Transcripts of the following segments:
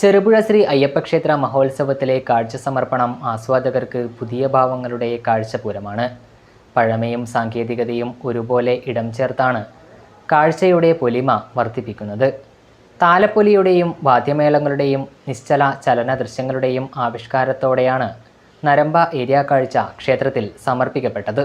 ചെറുപുഴ ശ്രീ അയ്യപ്പക്ഷേത്ര മഹോത്സവത്തിലെ കാഴ്ച സമർപ്പണം ആസ്വാദകർക്ക് പുതിയ ഭാവങ്ങളുടെ കാഴ്ചപൂരമാണ്. പഴമയും സാങ്കേതികതയും ഒരുപോലെ ഇടം ചേർത്താണ് കാഴ്ചയുടെ പൊലിമ വർദ്ധിപ്പിക്കുന്നത്. താലപ്പൊലിയുടെയും വാദ്യമേളങ്ങളുടെയും നിശ്ചല ചലന ദൃശ്യങ്ങളുടെയും ആവിഷ്കാരത്തോടെയാണ് നരമ്പ ഏരിയ കാഴ്ച ക്ഷേത്രത്തിൽ സമർപ്പിക്കപ്പെട്ടത്.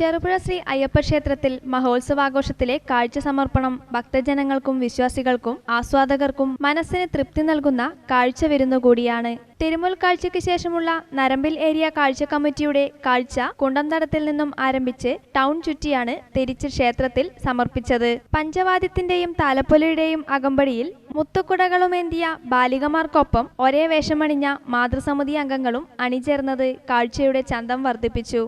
ചെറുപുഴ ശ്രീ അയ്യപ്പ ക്ഷേത്രത്തിൽ മഹോത്സവാഘോഷത്തിലെ കാഴ്ച സമർപ്പണം ഭക്തജനങ്ങൾക്കും വിശ്വാസികൾക്കും ആസ്വാദകർക്കും മനസ്സിന് തൃപ്തി നൽകുന്ന കാഴ്ച വിരുന്നുകൂടിയാണ് തിരുമുൽ കാഴ്ചയ്ക്ക് ശേഷമുള്ള നരമ്പിൽ ഏരിയ കാഴ്ച കമ്മിറ്റിയുടെ കാഴ്ച കുണ്ടന്തടത്തിൽ നിന്നും ആരംഭിച്ച് ടൗൺ ചുറ്റിയാണ് തിരിച്ച് ക്ഷേത്രത്തിൽ സമർപ്പിച്ചത്. പഞ്ചവാദ്യത്തിന്റെയും താലപ്പൊലിയുടെയും അകമ്പടിയിൽ മുത്തുക്കുടകളുമേന്തിയ ബാലികമാർക്കൊപ്പം ഒരേ വേഷമണിഞ്ഞ മാതൃസമിതി അംഗങ്ങളും അണിചേർന്നത് കാഴ്ചയുടെ ചന്തം വർദ്ധിപ്പിച്ചു.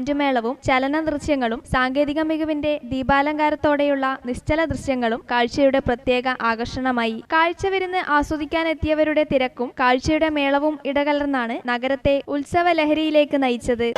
ബാൻഡ് മേളവും ചലന ദൃശ്യങ്ങളും സാങ്കേതിക മികവിന്റെ ദീപാലങ്കാരത്തോടെയുള്ള നിശ്ചല ദൃശ്യങ്ങളും കാഴ്ചയുടെ പ്രത്യേക ആകർഷണമായി. കാഴ്ച വിരുന്ന് ആസ്വദിക്കാനെത്തിയവരുടെ തിരക്കും കാഴ്ചയുടെ മേളവും ഇടകലർന്നാണ് നഗരത്തെ ഉത്സവ ലഹരിയിലേക്ക് നയിച്ചത്.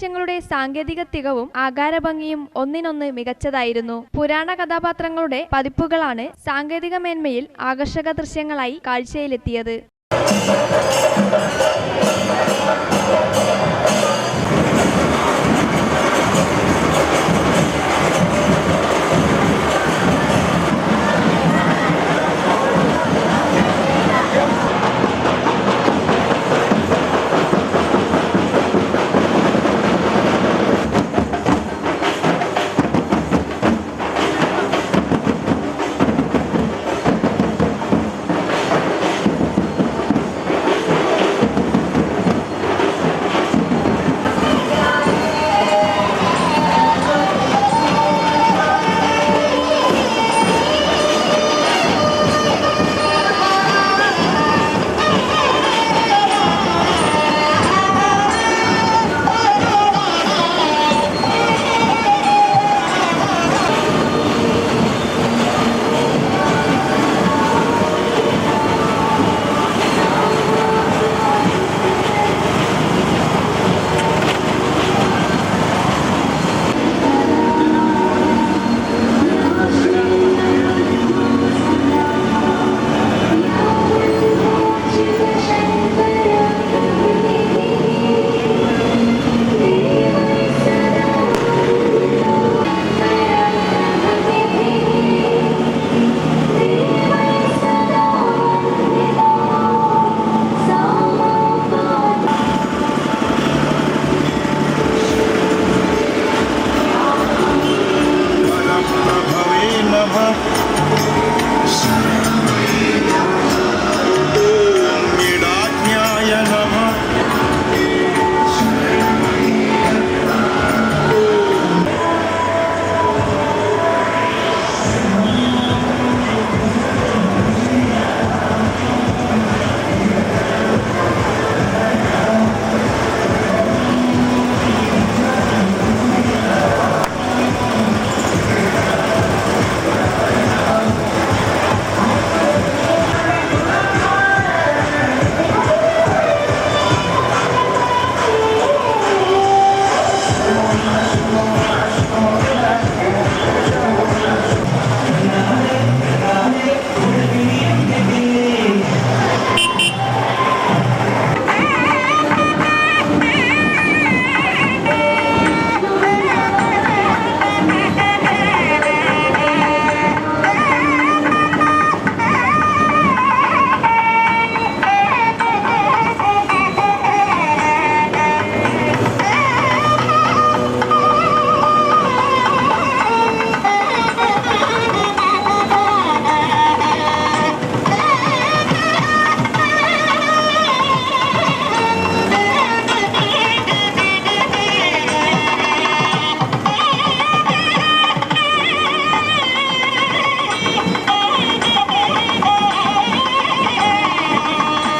ദൃശ്യങ്ങളുടെ സാങ്കേതിക തികവും ആകാരഭംഗിയും ഒന്നിനൊന്ന് മികച്ചതായിരുന്നു. പുരാണ കഥാപാത്രങ്ങളുടെ പതിപ്പുകളാണ് സാങ്കേതിക മേന്മയിൽ ആകർഷക ദൃശ്യങ്ങളായി കാഴ്ചയിലെത്തിയത്.